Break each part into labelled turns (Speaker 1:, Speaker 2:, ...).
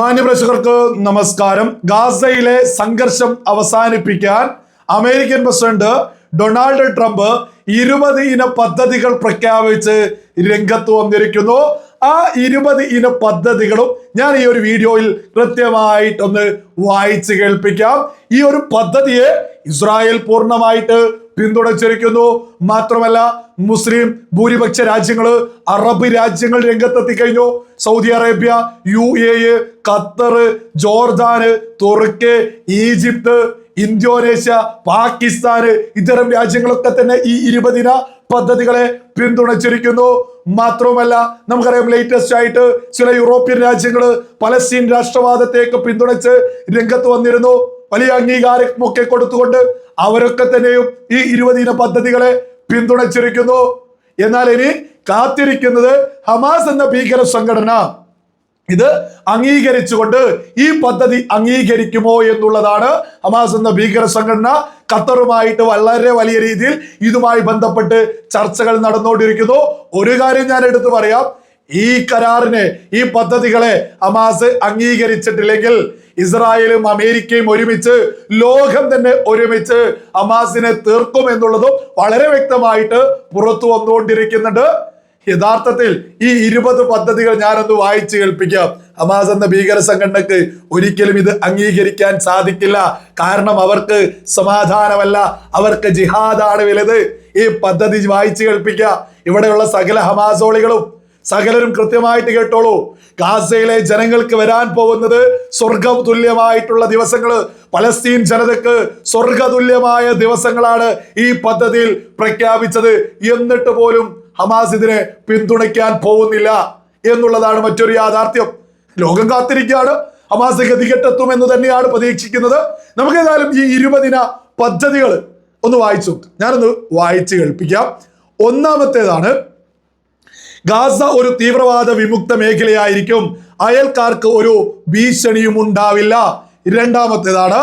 Speaker 1: മാന്യപ്രേക്ഷകർക്ക് നമസ്കാരം. ഗാസയിലെ സംഘർഷം അവസാനിപ്പിക്കാൻ അമേരിക്കൻ പ്രസിഡന്റ് ഡൊണാൾഡ് ട്രംപ് ഇരുപത് ഇന പദ്ധതികൾ പ്രഖ്യാപിച്ച് രംഗത്ത് വന്നിരിക്കുന്നു. ആ ഇരുപത് ഇന പദ്ധതികളും ഞാൻ ഈ ഒരു വീഡിയോയിൽ കൃത്യമായിട്ടൊന്ന് വായിച്ച് കേൾപ്പിക്കാം. ഈ ഒരു പദ്ധതിയെ ഇസ്രായേൽ പൂർണമായിട്ട് പിന്തുണച്ചിരിക്കുന്നു. മാത്രമല്ല മുസ്ലിം ഭൂരിപക്ഷ രാജ്യങ്ങൾ അറബ് രാജ്യങ്ങൾ രംഗത്തെത്തി കഴിഞ്ഞു Saudi Arabia U A Qatar ജോർദാന് തുർക്കി ഈജിപ്ത് ഇന്തോനേഷ്യ പാകിസ്ഥാന് ഇത്തരം രാജ്യങ്ങളൊക്കെ തന്നെ ഈ ഇരുപതിന പദ്ധതികളെ പിന്തുണച്ചിരിക്കുന്നു. മാത്രവുമല്ല നമുക്കറിയാം ലേറ്റസ്റ്റ് ആയിട്ട് ചില യൂറോപ്യൻ രാജ്യങ്ങൾ പലസ്തീൻ രാഷ്ട്രവാദത്തേക്ക് പിന്തുണച്ച് രംഗത്ത് വന്നിരുന്നു. വലിയ അംഗീകാരമൊക്കെ കൊടുത്തുകൊണ്ട് അവരൊക്കെ തന്നെയും ഈ ഇരുപതിന പദ്ധതികളെ പിന്തുണച്ചിരിക്കുന്നു. എന്നാൽ ഇനി കാത്തിരിക്കുന്നത് ഹമാസ് എന്ന ഭീകര സംഘടന. ഇത് അംഗീകരിച്ചുകൊണ്ട് ഈ പദ്ധതി അംഗീകരിക്കുമോ എന്നുള്ളതാണ് ഹമാസ് എന്ന ഭീകര സംഘടന ഖത്തറുമായിട്ട് വളരെ വലിയ രീതിയിൽ ഇതുമായി ബന്ധപ്പെട്ട് ചർച്ചകൾ നടന്നുകൊണ്ടിരിക്കുന്നു. ഒരു കാര്യം ഞാൻ എടുത്തു പറയാം. ഈ കരാറിനെ ഈ പദ്ധതികളെ അമാസ് അംഗീകരിച്ചിട്ടില്ലെങ്കിൽ ഇസ്രായേലും അമേരിക്കയും ഒരുമിച്ച് ലോകം തന്നെ ഒരുമിച്ച് അമാസിനെ തീർക്കും എന്നുള്ളതും വളരെ വ്യക്തമായിട്ട് പുറത്തു വന്നുകൊണ്ടിരിക്കുന്നുണ്ട്. യഥാർത്ഥത്തിൽ ഈ ഇരുപത് പദ്ധതികൾ ഞാനൊന്ന് വായിച്ചു കേൾപ്പിക്കാം. അമാസ് എന്ന ഭീകര സംഘടനക്ക് ഒരിക്കലും ഇത് അംഗീകരിക്കാൻ സാധിക്കില്ല. കാരണം അവർക്ക് സമാധാനമല്ല അവർക്ക് ജിഹാദാണ് വലുത്. ഈ പദ്ധതി വായിച്ചു കേൾപ്പിക്കുക ഇവിടെയുള്ള സകല ഹമാസോളികളും സകലരും കൃത്യമായിട്ട് കേട്ടോളൂ. ഗാസയിലെ ജനങ്ങൾക്ക് വരാൻ പോകുന്നത് സ്വർഗം തുല്യമായിട്ടുള്ള ദിവസങ്ങൾ പലസ്തീൻ ജനതക്ക് സ്വർഗതുല്യമായ ദിവസങ്ങളാണ് ഈ പദ്ധതിയിൽ പ്രഖ്യാപിച്ചത്. എന്നിട്ട് പോലും ഹമാസ് ഇതിനെ പിന്തുണയ്ക്കാൻ പോകുന്നില്ല എന്നുള്ളതാണ് മറ്റൊരു യാഥാർത്ഥ്യം. ലോകം കാത്തിരിക്കുകയാണ്. ഹമാസ് ഗതികെട്ടെത്തും എന്ന് തന്നെയാണ് പ്രതീക്ഷിക്കുന്നത്. നമുക്ക് ഏതായാലും ഈ ഇരുപതിന പദ്ധതികൾ ഒന്ന് വായിച്ചു. ഞാനൊന്ന് വായിച്ച് കേൾപ്പിക്കാം. ഒന്നാമത്തേതാണ് ഗാസ ഒരു തീവ്രവാദ വിമുക്ത മേഖലയായിരിക്കും. അയൽക്കാർക്ക് ഒരു ഭീഷണിയും ഉണ്ടാവില്ല. രണ്ടാമത്തേതാണ്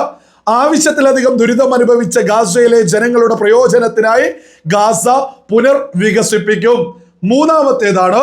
Speaker 1: ആവശ്യത്തിലധികം ദുരിതം അനുഭവിച്ച ഗാസയിലെ ജനങ്ങളുടെ പ്രയോജനത്തിനായി ഗാസ പുനർവികസിപ്പിക്കും. മൂന്നാമത്തേതാണ്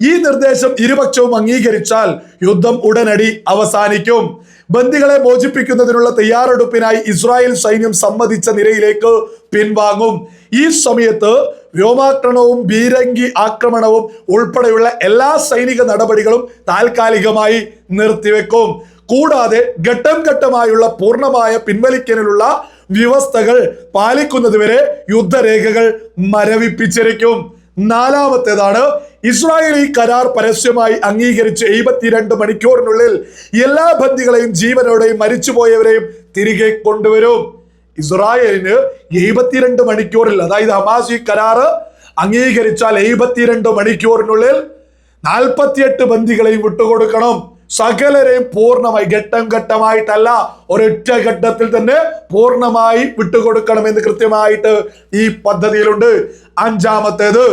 Speaker 1: ഈ നിർദ്ദേശം ഇരുപക്ഷവും അംഗീകരിച്ചാൽ യുദ്ധം ഉടനടി അവസാനിക്കും. ബന്ദികളെ മോചിപ്പിക്കുന്നതിനുള്ള തയ്യാറെടുപ്പിനായി ഇസ്രായേൽ സൈന്യം സമ്മതിച്ച നിരയിലേക്ക് പിൻവാങ്ങും. ഈ സമയത്ത് വ്യോമാക്രമണവും ബീരങ്കി ആക്രമണവും ഉൾപ്പെടെയുള്ള എല്ലാ സൈനിക നടപടികളും താൽക്കാലികമായി നിർത്തിവെക്കും. കൂടാതെ ഘട്ടം ഘട്ടമായുള്ള പൂർണമായ പിൻവലിക്കലിനുള്ള വ്യവസ്ഥകൾ പാലിക്കുന്നതുവരെ യുദ്ധരേഖകൾ മരവിപ്പിച്ചിരിക്കും. നാലാമത്തേതാണ് ഇസ്രായേൽ ഈ കരാർ പരസ്യമായി അംഗീകരിച്ച് എഴുപത്തിരണ്ട് മണിക്കൂറിനുള്ളിൽ എല്ലാ ബന്ദികളെയും ജീവനോടെയും മരിച്ചുപോയവരെയും തിരികെ കൊണ്ടുവരും. ഇസ്രായേലിന് എഴുപത്തിരണ്ട് മണിക്കൂറിൽ അതായത് ഹമാസ് ഈ കരാറ് അംഗീകരിച്ചാൽ എഴുപത്തിരണ്ട് മണിക്കൂറിനുള്ളിൽ നാൽപ്പത്തിയെട്ട് ബന്ദികളെയും വിട്ടുകൊടുക്കണം. സകലരെയും പൂർണമായി ഘട്ടം ഘട്ടമായിട്ടല്ല ഒരൊറ്റ ഘട്ടത്തിൽ തന്നെ പൂർണമായി വിട്ടുകൊടുക്കണമെന്ന് കൃത്യമായിട്ട് ഈ പദ്ധതിയിലുണ്ട്. അഞ്ചാമത്തേത്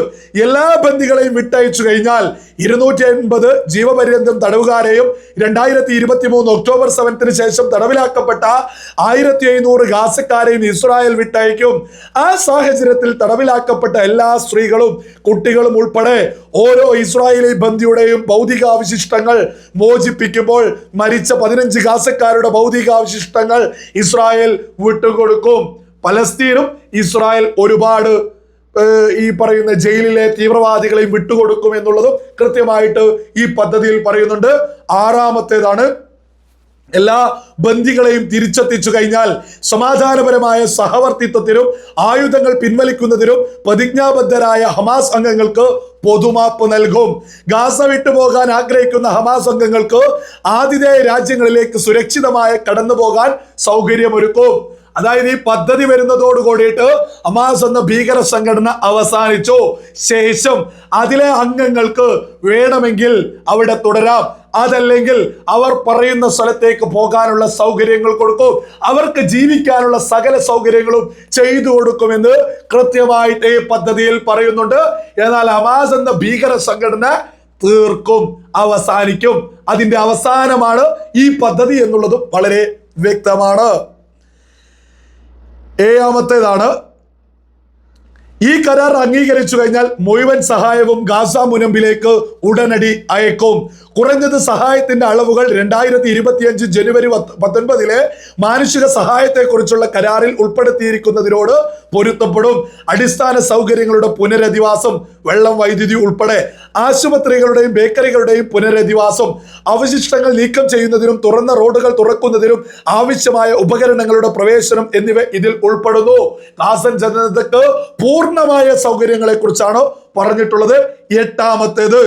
Speaker 1: എല്ലാ ബന്ധികളെയും വിട്ടയച്ചു കഴിഞ്ഞാൽ ഇരുന്നൂറ്റി എൺപത് ജീവപര്യന്തം തടവുകാരെയും രണ്ടായിരത്തി ഇരുപത്തി മൂന്ന് ഒക്ടോബർ സെവൻത്തിന് ശേഷം തടവിലാക്കപ്പെട്ട ആയിരത്തി എഴുന്നൂറ് ഗാസക്കാരെയും ഇസ്രായേൽ വിട്ടയക്കും. ആ സാഹചര്യത്തിൽ തടവിലാക്കപ്പെട്ട എല്ലാ സ്ത്രീകളും കുട്ടികളും ഉൾപ്പെടെ ഓരോ ഇസ്രായേലി ബന്ദിയുടെയും ഭൗതികാവശിഷ്ടങ്ങൾ മോചിപ്പിക്കുമ്പോൾ മരിച്ച പതിനഞ്ച് ഗാസക്കാരുടെ ഭൗതികാവശിഷ്ടങ്ങൾ ഇസ്രായേൽ വിട്ടുകൊടുക്കും. പലസ്തീനും ഇസ്രായേൽ ഒരുപാട് ഈ പറയുന്ന ജയിലിലെ തീവ്രവാദികളെയും വിട്ടുകൊടുക്കും എന്നുള്ളതും കൃത്യമായിട്ട് ഈ പദ്ധതിയിൽ പറയുന്നുണ്ട്. ആറാമത്തേതാണ് എല്ലാ ബന്ദികളെയും തിരിച്ചെത്തിച്ചു കഴിഞ്ഞാൽ സമാധാനപരമായ സഹവർത്തിത്വത്തിനും ആയുധങ്ങൾ പിൻവലിക്കുന്നതിനും പ്രതിജ്ഞാബദ്ധരായ ഹമാസ് അംഗങ്ങൾക്ക് പൊതുമാപ്പ് നൽകും. ഗാസ വിട്ടുപോകാൻ ആഗ്രഹിക്കുന്ന ഹമാസ് അംഗങ്ങൾക്ക് ആതിഥേയ രാജ്യങ്ങളിലേക്ക് സുരക്ഷിതമായ കടന്നു പോകാൻ സൗകര്യമൊരുക്കും. അതായത് ഈ പദ്ധതി വരുന്നതോട് കൂടിയിട്ട് അമാസ് എന്ന ഭീകര സംഘടന അവസാനിച്ചു. ശേഷം അതിലെ അംഗങ്ങൾക്ക് വേണമെങ്കിൽ അവിടെ തുടരാം. അതല്ലെങ്കിൽ അവർ പറയുന്ന സ്ഥലത്തേക്ക് പോകാനുള്ള സൗകര്യങ്ങൾ കൊടുക്കും. അവർക്ക് ജീവിക്കാനുള്ള സകല സൗകര്യങ്ങളും ചെയ്തു കൊടുക്കുമെന്ന് കൃത്യമായിട്ട് ഈ പദ്ധതിയിൽ പറയുന്നുണ്ട്. എന്നാൽ അമാസ് എന്ന ഭീകര സംഘടന തീർക്കും അവസാനിക്കും. അതിന്റെ അവസാനമാണ് ഈ പദ്ധതി എന്നുള്ളത് വളരെ വ്യക്തമാണ്. ഏഴാമത്തേതാണ്. ഈ കരാർ അംഗീകരിച്ചു കഴിഞ്ഞാൽ മുഴുവൻ സഹായവും ഗാസ മുനമ്പിലേക്ക് ഉടനടി അയക്കും. കുറഞ്ഞത് സഹായത്തിന്റെ അളവുകൾ രണ്ടായിരത്തി ഇരുപത്തിയഞ്ച് ജനുവരി പത്ത് പത്തൊൻപതിലെ മാനുഷിക സഹായത്തെക്കുറിച്ചുള്ള കരാറിൽ ഉൾപ്പെടുത്തിയിരിക്കുന്നതിനോട് പൊരുത്തപ്പെടും. അടിസ്ഥാന സൗകര്യങ്ങളുടെ പുനരധിവാസം വെള്ളം വൈദ്യുതി ഉൾപ്പെടെ ആശുപത്രികളുടെയും ബേക്കറികളുടെയും പുനരധിവാസം അവശിഷ്ടങ്ങൾ നീക്കം ചെയ്യുന്നതിനും തുറന്ന റോഡുകൾ തുറക്കുന്നതിനും ആവശ്യമായ ഉപകരണങ്ങളുടെ പ്രവേശനം എന്നിവ ഇതിൽ ഉൾപ്പെടുന്നു. കാസൻ ജനതയ്ക്ക് പൂർണമായ സൗകര്യങ്ങളെ കുറിച്ചാണ് പറഞ്ഞിട്ടുള്ളത് എട്ടാമത്തേത്.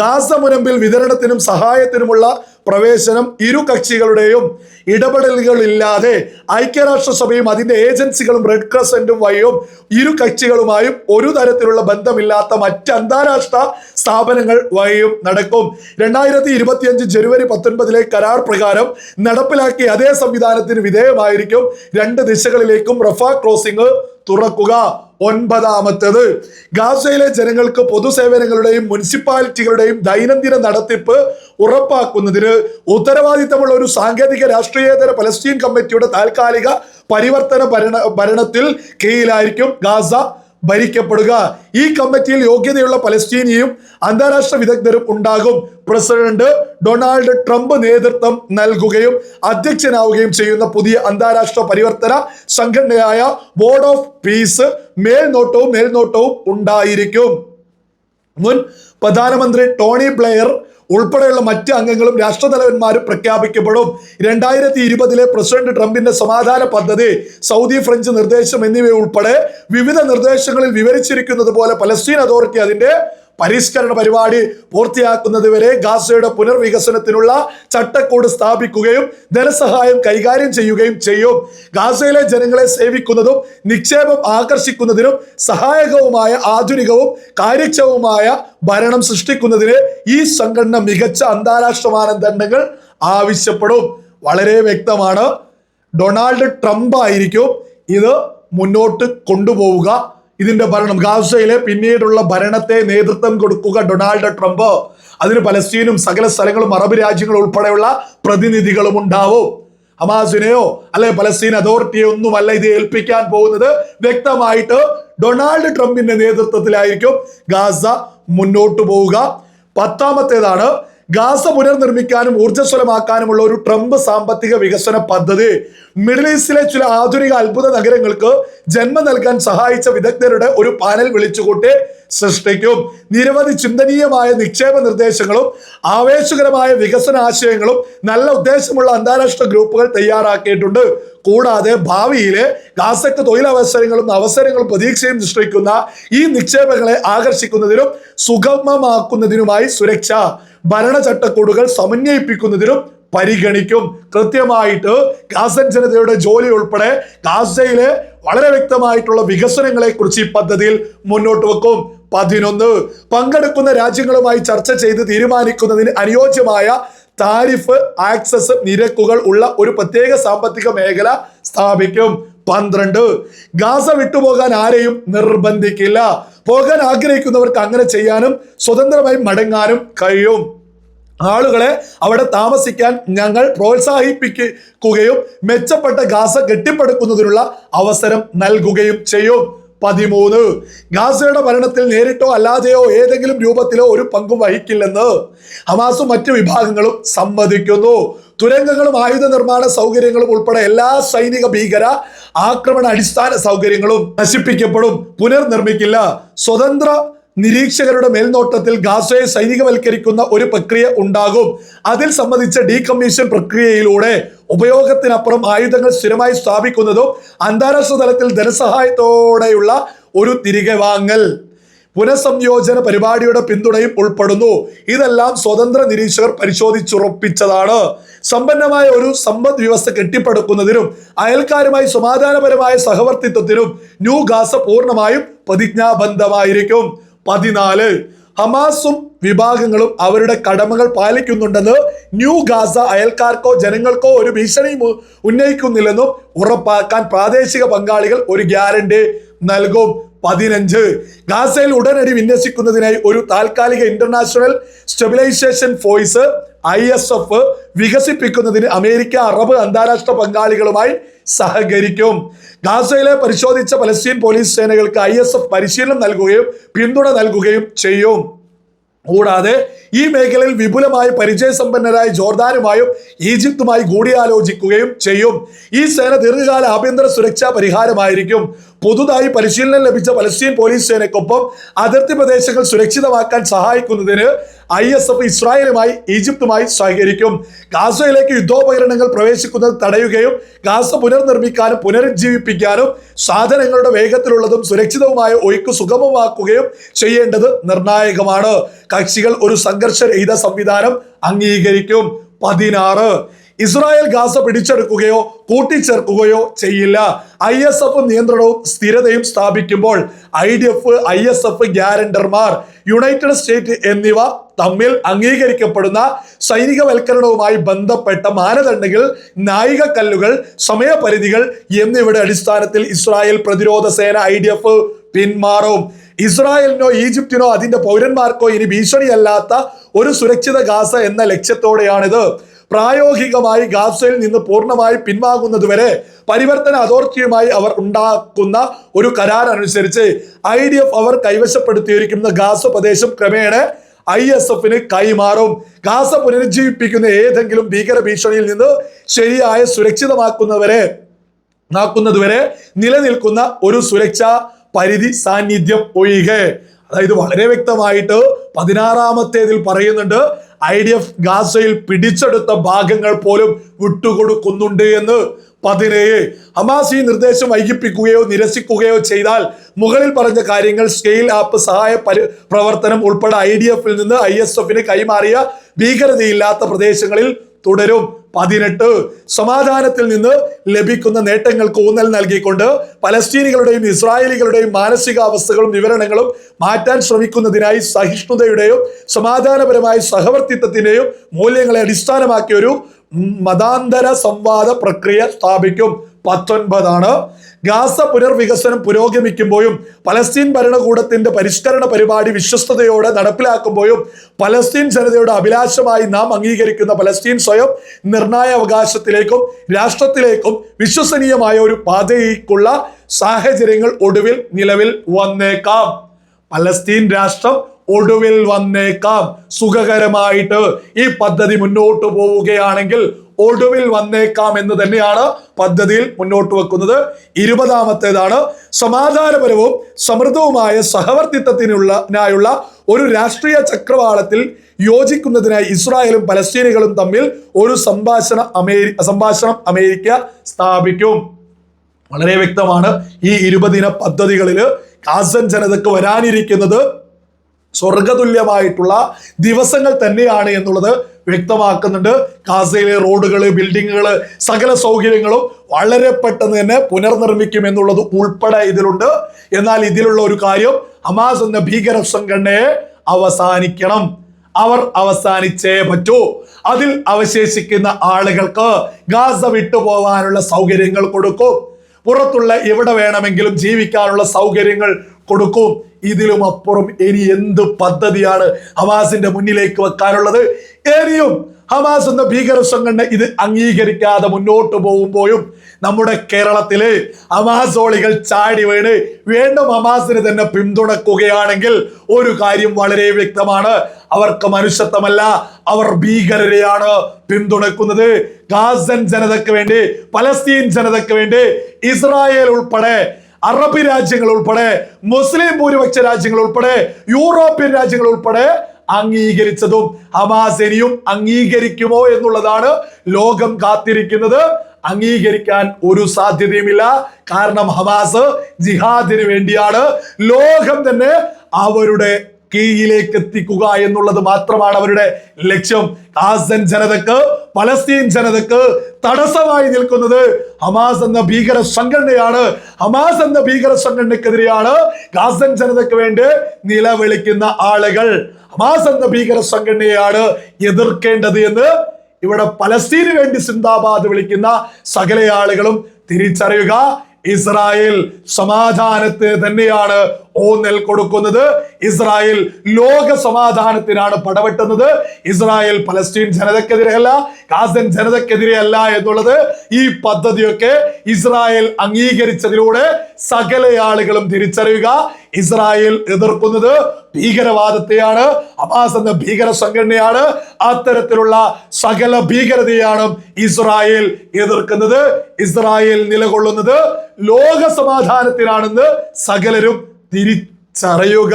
Speaker 1: ഗാസ മുനമ്പിൽ വിതരണത്തിനും സഹായത്തിനുമുള്ള പ്രവേശനം ഇരു കക്ഷികളുടെയും ഇടപെടലുകളില്ലാതെ ഐക്യരാഷ്ട്രസഭയും അതിന്റെ ഏജൻസികളും റെഡ് ക്രസന്റും വഴിയും ഇരു കക്ഷികളുമായും ഒരു തരത്തിലുള്ള ബന്ധമില്ലാത്ത മറ്റ് അന്താരാഷ്ട്ര സ്ഥാപനങ്ങൾ വഴിയും നടക്കും. രണ്ടായിരത്തി ഇരുപത്തിയഞ്ച് ജനുവരി പത്തൊൻപതിലെ കരാർ പ്രകാരം നടപ്പിലാക്കിയ അതേ സംവിധാനത്തിന് വിധേയമായിരിക്കും രണ്ട് ദിശകളിലേക്കും റഫ ക്രോസിംഗ് തുറക്കുക. ഒൻപതാമത്തേത്. ഗാസയിലെ ജനങ്ങൾക്ക് പൊതുസേവനങ്ങളുടെയും മുനിസിപ്പാലിറ്റികളുടെയും ദൈനംദിന നടത്തിപ്പ് ഉറപ്പാക്കുന്നതിന് ഉത്തരവാദിത്തമുള്ള ഒരു സാങ്കേതിക രാഷ്ട്രീയേതര പലസ്തീൻ കമ്മിറ്റിയുടെ താൽക്കാലിക പരിവർത്തന ഭരണ ഭരണത്തിൽ കീഴിലായിരിക്കും ഗാസ. ഭരിക്കപ്പെടുക. ഈ കമ്മിറ്റിയിൽ യോഗ്യതയുള്ള പലസ്തീനിയും അന്താരാഷ്ട്ര വിദഗ്ധരും ഉണ്ടാകും. പ്രസിഡന്റ് ഡൊണാൾഡ് ട്രംപ് നേതൃത്വം നൽകുകയും അധ്യക്ഷനാവുകയും ചെയ്യുന്ന പുതിയ അന്താരാഷ്ട്ര പരിവർത്തന സംഘടനയായ ബോർഡ് ഓഫ് പീസ് മേൽനോട്ടവും മേൽനോട്ടവും ഉണ്ടായിരിക്കും. മുൻ പ്രധാനമന്ത്രി ടോണി ബ്ലെയർ ഉൾപ്പെടെയുള്ള മറ്റ് അംഗങ്ങളും രാഷ്ട്രതലവന്മാരും പ്രഖ്യാപിക്കപ്പെടും. രണ്ടായിരത്തി ഇരുപതിലെ പ്രസിഡന്റ് ട്രംപിന്റെ സമാധാന പദ്ധതി സൗദി ഫ്രഞ്ച് നിർദ്ദേശം എന്നിവ ഉൾപ്പെടെ വിവിധ നിർദ്ദേശങ്ങളിൽ വിവരിച്ചിരിക്കുന്നത് പോലെ പലസ്തീൻ അതോറിറ്റി അതിന്റെ പരിഷ്കരണ പരിപാടി പൂർത്തിയാക്കുന്നത് വരെ ഗാസയുടെ പുനർവികസനത്തിനുള്ള ചട്ടക്കൂട് സ്ഥാപിക്കുകയും ധനസഹായം കൈകാര്യം ചെയ്യുകയും ചെയ്യും. ഗാസയിലെ ജനങ്ങളെ സേവിക്കുന്നതും നിക്ഷേപം ആകർഷിക്കുന്നതിനും സഹായകവുമായ ആധുനികവും കാര്യക്ഷമവുമായ ഭരണം സൃഷ്ടിക്കുന്നതിന് ഈ സംഘടന മികച്ച അന്താരാഷ്ട്ര മാനദണ്ഡങ്ങൾ ആവശ്യപ്പെടും. വളരെ വ്യക്തമാണ്. ഡൊണാൾഡ് ട്രംപ് ആയിരിക്കും ഇത് മുന്നോട്ട് കൊണ്ടുപോവുക. ഇതിന്റെ ഭരണം ഗാസയിലെ പിന്നീടുള്ള ഭരണത്തെ നേതൃത്വം കൊടുക്കുക ഡൊണാൾഡ് ട്രംപ്. അതിന് പലസ്തീനും സകല സ്ഥലങ്ങളും അറബ് രാജ്യങ്ങളും ഉൾപ്പെടെയുള്ള പ്രതിനിധികളും ഉണ്ടാവും. ഹമാസിനെയോ അല്ലെ പലസ്തീൻ അതോറിറ്റിയെ ഒന്നുമല്ല ഇത് ഏൽപ്പിക്കാൻ പോകുന്നത്. വ്യക്തമായിട്ട് ഡൊണാൾഡ് ട്രംപിന്റെ നേതൃത്വത്തിലായിരിക്കും ഗാസ മുന്നോട്ട് പോവുക. പത്താമത്തേതാണ് ഗാസ പുനർനിർമ്മിക്കാനും ഊർജസ്വലമാക്കാനുമുള്ള ഒരു ട്രംപ് സാമ്പത്തിക വികസന പദ്ധതി. മിഡിൽ ഈസ്റ്റിലെ ചില ആധുനിക അത്ഭുത നഗരങ്ങൾക്ക് ജന്മം നൽകാൻ സഹായിച്ച വിദഗ്ധരുടെ ഒരു പാനൽ വിളിച്ചുകൂട്ടി. സൃഷ്ടിക്കും. നിരവധി ചിന്തനീയമായ നിക്ഷേപ നിർദ്ദേശങ്ങളും ആവേശകരമായ വികസന ആശയങ്ങളും നല്ല ഉദ്ദേശമുള്ള അന്താരാഷ്ട്ര ഗ്രൂപ്പുകൾ തയ്യാറാക്കിയിട്ടുണ്ട്. കൂടാതെ ഭാവിയിലെ ഗാസക്ക് തൊഴിലവസരങ്ങളും അവസരങ്ങളും പ്രതീക്ഷയും സൃഷ്ടിക്കുന്ന ഈ നിക്ഷേപങ്ങളെ ആകർഷിക്കുന്നതിനും സുഗമമാക്കുന്നതിനുമായി സുരക്ഷ ഭരണചട്ടക്കൂടുകൾ സമന്വയിപ്പിക്കുന്നതിനും പരിഗണിക്കും. കൃത്യമായിട്ട് ഗാസൻ ജനതയുടെ ജോലി ഉൾപ്പെടെ ഗാസയിലെ വളരെ വ്യക്തമായിട്ടുള്ള വികസനങ്ങളെക്കുറിച്ച് ഈ പദ്ധതിയിൽ മുന്നോട്ട് വെക്കും. പതിനൊന്ന്. പങ്കെടുക്കുന്ന രാജ്യങ്ങളുമായി ചർച്ച ചെയ്ത് തീരുമാനിക്കുന്നതിന് അനുയോജ്യമായ താരിഫ് ആക്സസ് നിരക്കുകൾ ഉള്ള ഒരു പ്രത്യേക സാമ്പത്തിക മേഖല സ്ഥാപിക്കും. പന്ത്രണ്ട്. ഗാസ വിട്ടുപോകാൻ ആരെയും നിർബന്ധിക്കില്ല. പോകാൻ ആഗ്രഹിക്കുന്നവർക്ക് അങ്ങനെ ചെയ്യാനും സ്വതന്ത്രമായി മടങ്ങാനും കഴിയും. ആളുകളെ അവിടെ താമസിക്കാൻ ഞങ്ങൾ പ്രോത്സാഹിപ്പിക്കുകയും മെച്ചപ്പെട്ട ഗാസ കെട്ടിപ്പടുക്കുന്നതിനുള്ള അവസരം നൽകുകയും ചെയ്യും. പതിമൂന്ന്. ഗാസയുടെ ഭരണത്തിൽ നേരിട്ടോ അല്ലാതെയോ ഏതെങ്കിലും രൂപത്തിലോ ഒരു പങ്കും വഹിക്കില്ലെന്ന് ഹമാസും മറ്റു വിഭാഗങ്ങളും സമ്മതിക്കുന്നു. തുരങ്കങ്ങളും ആയുധ നിർമ്മാണ സൗകര്യങ്ങളും ഉൾപ്പെടെ എല്ലാ സൈനിക ഭീകര ആക്രമണ അടിസ്ഥാന സൗകര്യങ്ങളും നശിപ്പിക്കപ്പെടും. പുനർനിർമ്മിക്കില്ല. സ്വതന്ത്ര നിരീക്ഷകരുടെ മേൽനോട്ടത്തിൽ ഗാസയെ സൈനികവൽക്കരിക്കുന്ന ഒരു പ്രക്രിയ ഉണ്ടാകും. അതിൽ സംബന്ധിച്ച ഡീകമ്മീഷൻ പ്രക്രിയയിലൂടെ ഉപയോഗത്തിനപ്പുറം ആയുധങ്ങൾ സ്ഥിരമായി സ്ഥാപിക്കുന്നതും അന്താരാഷ്ട്ര തലത്തിൽ ധനസഹായത്തോടെയുള്ള ഒരു തിരികെ വാങ്ങൽ. പുനഃസംയോജന പരിപാടിയുടെ പിന്തുണയും ഉൾപ്പെടുന്നു. ഇതെല്ലാം സ്വതന്ത്ര നിരീക്ഷകർ പരിശോധിച്ചുറപ്പിച്ചതാണ്. സമ്പന്നമായ ഒരു സമ്പദ് വ്യവസ്ഥ കെട്ടിപ്പടുക്കുന്നതിനും അയൽക്കാരുമായി സമാധാനപരമായ സഹവർത്തിത്വത്തിനും ന്യൂ ഗാസ പൂർണമായും പ്രതിജ്ഞാബദ്ധമായിരിക്കും. പതിനാല്. ഹമാസും വിഭാഗങ്ങളും അവരുടെ കടമകൾ പാലിക്കുന്നുണ്ടെന്ന് ന്യൂ ഗാസ അയൽക്കാർക്കോ ജനങ്ങൾക്കോ ഒരു ഭീഷണി ഉന്നയിക്കുന്നില്ലെന്നും ഉറപ്പാക്കാൻ പ്രാദേശിക പങ്കാളികൾ ഒരു ഗ്യാരണ്ടി നൽകും. പതിനഞ്ച് ഗാസയിൽ ഉടനടി വിന്യസിക്കുന്നതിനായി ഒരു താൽക്കാലിക international stabilization force I S F വികസിപ്പിക്കുന്നതിന് അമേരിക്ക അറബ് അന്താരാഷ്ട്ര പങ്കാളികളുമായി സഹകരിക്കും. ഗാസയിലെ പരിശോധിച്ച പലസ്തീൻ പോലീസ് സേനകൾക്ക് ഐ പരിശീലനം നൽകുകയും പിന്തുണ നൽകുകയും ചെയ്യും. കൂടാതെ ഈ മേഖലയിൽ വിപുലമായി പരിചയസമ്പന്നരായ ജോർദാനുമായും ഈജിപ്തുമായി കൂടിയാലോചിക്കുകയും ചെയ്യും. ഈ സേന ദീർഘകാല ആഭ്യന്തര സുരക്ഷാ പരിഹാരമായിരിക്കും. പുതുതായി പരിശീലനം ലഭിച്ച പലസ്തീൻ പോലീസ് സേനയ്ക്കൊപ്പം അതിർത്തി പ്രദേശങ്ങൾ സുരക്ഷിതമാക്കാൻ സഹായിക്കുന്നതിന് ഐ എസ് എഫ് ഇസ്രായേലുമായി ഈജിപ്തുമായി സഹകരിക്കും. ഗാസയിലേക്ക് യുദ്ധോപകരണങ്ങൾ പ്രവേശിക്കുന്നത് തടയുകയും ഗാസ പുനർനിർമ്മിക്കാനും പുനരുജ്ജീവിപ്പിക്കാനും സാധനങ്ങളുടെ വേഗത്തിലുള്ളതും സുരക്ഷിതവുമായ ഒഴുക്ക് സുഗമമാക്കുകയും ചെയ്യേണ്ടത് നിർണായകമാണ്. കക്ഷികൾ ഒരു സംഘർഷ രഹിത സംവിധാനം അംഗീകരിക്കും. പതിനാറ്. ഇസ്രായേൽ ഗാസ പിടിച്ചെടുക്കുകയോ കൂട്ടിച്ചേർക്കുകയോ ചെയ്യില്ല. ഐ എസ് എഫ് നിയന്ത്രണവും സ്ഥിരതയും സ്ഥാപിക്കുമ്പോൾ I D F I S F ഗ്യാരണ്ടർമാർ United state എന്നിവ തമ്മിൽ അംഗീകരിക്കപ്പെടുന്ന സൈനികവൽക്കരണവുമായി ബന്ധപ്പെട്ട മാനദണ്ഡങ്ങൾ നായിക കല്ലുകൾ സമയപരിധികൾ എന്നിവയുടെ അടിസ്ഥാനത്തിൽ ഇസ്രായേൽ പ്രതിരോധ സേന ഐ പിന്മാറും. ഇസ്രായേലിനോ ഈജിപ്തിനോ അതിന്റെ പൗരന്മാർക്കോ ഇനി ഭീഷണിയല്ലാത്ത ഒരു സുരക്ഷിത ഗാസ എന്ന ലക്ഷ്യത്തോടെയാണിത്. പ്രായോഗികമായി ഗാസയിൽ നിന്ന് പൂർണമായി പിൻവാങ്ങുന്നതുവരെ പരിവർത്തന അതോറിറ്റിയുമായി അവർ ഉണ്ടാക്കുന്ന ഒരു കരാർ അനുസരിച്ച് ഐ ഡി എഫ് അവർ കൈവശപ്പെടുത്തിയിരിക്കുന്ന ഗാസ പ്രദേശം ക്രമേണ ഐ എസ് എഫിന് കൈമാറും. ഗാസ പുനരുജ്ജീവിപ്പിക്കുന്ന ഏതെങ്കിലും ഭീകര ഭീഷണിയിൽ നിന്ന് ശരിയായ സുരക്ഷിതമാക്കുന്നവരെ ആക്കുന്നതുവരെ നിലനിൽക്കുന്ന ഒരു സുരക്ഷാ പരിധി സാന്നിധ്യം ഒഴികെ. അതായത് വളരെ വ്യക്തമായിട്ട് പതിനാറാമത്തേതിൽ പറയുന്നുണ്ട് ഐ ഡി എഫ് ഗാസയിൽ പിടിച്ചെടുത്ത ഭാഗങ്ങൾ പോലും വിട്ടുകൊടുക്കുന്നുണ്ട് എന്ന്. പതിനേഴ് ഹമാസ് ഈ നിർദ്ദേശം വൈകിപ്പിക്കുകയോ നിരസിക്കുകയോ ചെയ്താൽ മുകളിൽ പറഞ്ഞ കാര്യങ്ങൾ സ്കെയിൽ ആപ്പ് സഹായ പരി പ്രവർത്തനം ഉൾപ്പെടെ ഐ ഡി എഫിൽ നിന്ന് ഐ എസ് എഫിന് കൈമാറിയ ഭീകരതയില്ലാത്ത പ്രദേശങ്ങളിൽ തുടരും. പതിനെട്ട് സമാധാനത്തിൽ നിന്ന് ലഭിക്കുന്ന നേട്ടങ്ങൾക്ക് ഊന്നൽ നൽകിക്കൊണ്ട് പലസ്തീനികളുടെയും ഇസ്രായേലികളുടെയും മാനസികാവസ്ഥകളും വിവരണങ്ങളും മാറ്റാൻ ശ്രമിക്കുന്നതിനായി സഹിഷ്ണുതയുടെയും സമാധാനപരമായ സഹവർത്തിത്വത്തിന്റെയും മൂല്യങ്ങളെ അടിസ്ഥാനമാക്കിയ ഒരു മതാന്തര സംവാദ പ്രക്രിയ സ്ഥാപിക്കും. പത്തൊൻപതാണ് ഗാസ പുനർവികസനം പുരോഗമിക്കുമ്പോഴും പലസ്തീൻ ഭരണകൂടത്തിന്റെ പരിഷ്കരണ പരിപാടി വിശ്വസ്തയോടെ നടപ്പിലാക്കുമ്പോഴും പലസ്തീൻ ജനതയുടെ അഭിലാഷമായി നാം അംഗീകരിക്കുന്ന പലസ്തീൻ സ്വയം നിർണായ അവകാശത്തിലേക്കും രാഷ്ട്രത്തിലേക്കും വിശ്വസനീയമായ ഒരു പാതയ്ക്കുള്ള സാഹചര്യങ്ങൾ ഒടുവിൽ നിലവിൽ വന്നേക്കാം. പലസ്തീൻ രാഷ്ട്രം ഒടുവിൽ വന്നേക്കാം. സുഖകരമായിട്ട് ഈ പദ്ധതി മുന്നോട്ട് പോവുകയാണെങ്കിൽ ഒടുവിൽ വന്നേക്കാം എന്ന് തന്നെയാണ് പദ്ധതിയിൽ മുന്നോട്ട് വെക്കുന്നത്. ഇരുപതാമത്തേതാണ് സമാധാനപരവും സമൃദ്ധവുമായ സഹവർത്തിത്വത്തിനുള്ള നായുള്ള ഒരു രാഷ്ട്രീയ ചക്രവാളത്തിൽ യോജിക്കുന്നതിനായി ഇസ്രായേലും പലസ്തീനികളും തമ്മിൽ ഒരു സംഭാഷണ അമേരി സംഭാഷണം അമേരിക്ക സ്ഥാപിക്കും. വളരെ വ്യക്തമാണ് ഈ ഇരുപതിന പദ്ധതികളിൽ കാസൻ ജനതക്ക് വരാനിരിക്കുന്നത് സ്വർഗതുല്യമായിട്ടുള്ള ദിവസങ്ങൾ തന്നെയാണ് എന്നുള്ളത് വ്യക്തമാക്കുന്നുണ്ട്. ഗാസയിലെ റോഡുകൾ ബിൽഡിങ്ങുകൾ സകല സൗകര്യങ്ങളും വളരെ പെട്ടെന്ന് തന്നെ പുനർനിർമ്മിക്കും എന്നുള്ളത് ഉൾപ്പെടെ ഇതിലുണ്ട്. എന്നാൽ ഇതിലുള്ള ഒരു കാര്യം ഹമാസ് എന്ന ഭീകര സംഘടനയെ അവസാനിക്കണം. അവർ അവസാനിച്ചേ പറ്റൂ. അതിൽ അവശേഷിക്കുന്ന ആളുകൾക്ക് ഗാസ വിട്ടുപോകാനുള്ള സൗകര്യങ്ങൾ കൊടുക്കും. പുറത്തുള്ള എവിടെ വേണമെങ്കിലും ജീവിക്കാനുള്ള സൗകര്യങ്ങൾ കൊടുക്കും. ഇതിലും അപ്പുറം ഇനി എന്ത് പദ്ധതിയാണ് ഹമാസിന്റെ മുന്നിലേക്ക് വെക്കാനുള്ളത്? ഇനിയും ഹമാസ് എന്ന ഭീകര സംഘടന ഇത് അംഗീകരിക്കാതെ മുന്നോട്ട് പോകുമ്പോഴും നമ്മുടെ കേരളത്തിലെ ഹമാസോളികൾ ചാടി വീണ് വീണ്ടും ഹമാസിന് തന്നെ പിന്തുണക്കുകയാണെങ്കിൽ ഒരു കാര്യം വളരെ വ്യക്തമാണ്. അവർക്ക് മനുഷ്യത്വമല്ല അവർ ഭീകരരെയാണ് പിന്തുണക്കുന്നത്. ഗാസൻ ജനതയ്ക്ക് വേണ്ടി പലസ്തീൻ ജനതയ്ക്ക് വേണ്ടി ഇസ്രായേൽ ഉൾപ്പെടെ അറബ് രാജ്യങ്ങൾ ഉൾപ്പെടെ മുസ്ലിം ഭൂരിപക്ഷ രാജ്യങ്ങൾ ഉൾപ്പെടെ യൂറോപ്യൻ രാജ്യങ്ങൾ ഉൾപ്പെടെ അംഗീകരിച്ചതും ഹമാസ് ഇനിയും അംഗീകരിക്കുമോ എന്നുള്ളതാണ് ലോകം കാത്തിരിക്കുന്നത്. അംഗീകരിക്കാൻ ഒരു സാധ്യതയുമില്ല. കാരണം ഹമാസ് ജിഹാദിന് വേണ്ടിയാണ്. ലോകം തന്നെ അവരുടെ കീഴിലേക്ക് എത്തിക്കുക എന്നുള്ളത് മാത്രമാണ് അവരുടെ ലക്ഷ്യം. ഗാസൻ ജനതക്ക് പലസ്തീൻ ജനതക്ക് തടസ്സമായി നിൽക്കുന്നത് ഹമാസ് എന്ന ഭീകര സംഘടനയാണ്. ഹമാസ് എന്ന ഭീകര സംഘടനക്കെതിരെയാണ് ഗാസൻ ജനതക്ക് വേണ്ടി നിലവിളിക്കുന്ന ആളുകൾ. ഹമാസ് എന്ന ഭീകര സംഘടനയാണ് എതിർക്കേണ്ടത് എന്ന് ഇവിടെ പലസ്തീന് വേണ്ടി സിന്ദാബാദ് വിളിക്കുന്ന സകല ആളുകളും തിരിച്ചറിയുക. ഇസ്രായേൽ സമാധാനത്തെ തന്നെയാണ് ഊന്നൽ കൊടുക്കുന്നത് ഇസ്രായേൽ ലോക സമാധാനത്തിനാണ് പടവെട്ടുന്നത്. ഇസ്രായേൽ പലസ്തീൻ ജനതക്കെതിരെയല്ല ഗാസൻ ജനതക്കെതിരെയല്ല എന്നുള്ളത് ഈ പദ്ധതിയൊക്കെ ഇസ്രായേൽ അംഗീകരിച്ചതിലൂടെ സകല ആളുകളും തിരിച്ചറിയുക. ഇസ്രായേൽ എതിർക്കുന്നത് ഭീകരവാദത്തെയാണ് അബാസ് എന്ന ഭീകര സംഘടനയാണ് അത്തരത്തിലുള്ള സകല ഭീകരതയാണ് ഇസ്രായേൽ എതിർക്കുന്നത്. ഇസ്രായേൽ നിലകൊള്ളുന്നത് ലോക സമാധാനത്തിനാണെന്ന് സകലരും തിരിച്ചറിയുക.